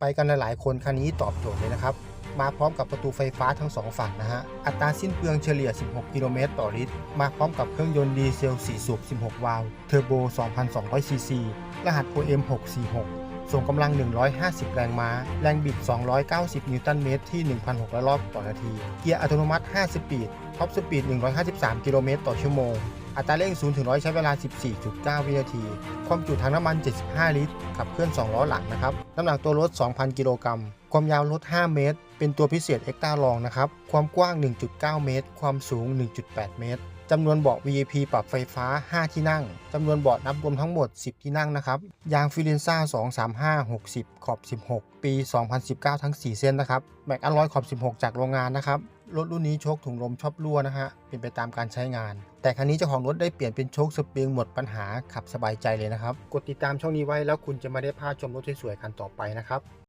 ไปกันหลายๆคนคันนี้ตอบโจทย์เลยนะครับ มาพร้อมกับประตูไฟฟ้าทั้ง 2 ฝั่งนะฮะ อัตราสิ้นเปลืองเฉลี่ย 16 กิโลเมตรต่อลิตร มาพร้อมกับเครื่องยนต์ดีเซล 4 สูบ 16 วาล์ว เทอร์โบ 2,200 ซีซี รหัส OM 646ส่งกำลัง 150 แรงม้า แรงบิด 290 นิวตันเมตรที่ 1,600 รอบต่อนาที เกียร์อัตโนมัติ 5 สปีด ท็อปสปีด 153 กิโลเมตรต่อชั่วโมง อัตราเร่ง 0 ถึง 100 ใช้เวลา 14.9 วินาที ความจุถังน้ำมัน 75 ลิตร ขับเคลื่อน 2 ล้อหลังนะครับ น้ำหนักตัวรถ 2,000 กิโลกรัม ความยาวรถ 5 เมตร เป็นตัวพิเศษเอ็กต้าลองนะครับ ความกว้าง 1.9 เมตร ความสูง 1.8 เมตรจำนวนเบาะ VIP ปรับไฟฟ้า 5 ที่นั่ง จำนวนเบาะนับรวมทั้งหมด 10 ที่นั่งนะครับ ยางฟิลินซ่า 235 60 ขอบ 16 ปี 2019 ทั้ง 4 เส้นนะครับ แม็กอลลอยขอบ 16 จากโรงงานนะครับ รถรุ่นนี้โชคถุงลมชอบรั่วนะฮะเป็นไปตามการใช้งาน แต่คันนี้เจ้าของรถได้เปลี่ยนเป็นโชคสปริงหมดปัญหาขับสบายใจเลยนะครับ กดติดตามช่องนี้ไว้แล้วคุณจะไม่ได้พลาดชมรถสวยๆคันต่อไปนะครับ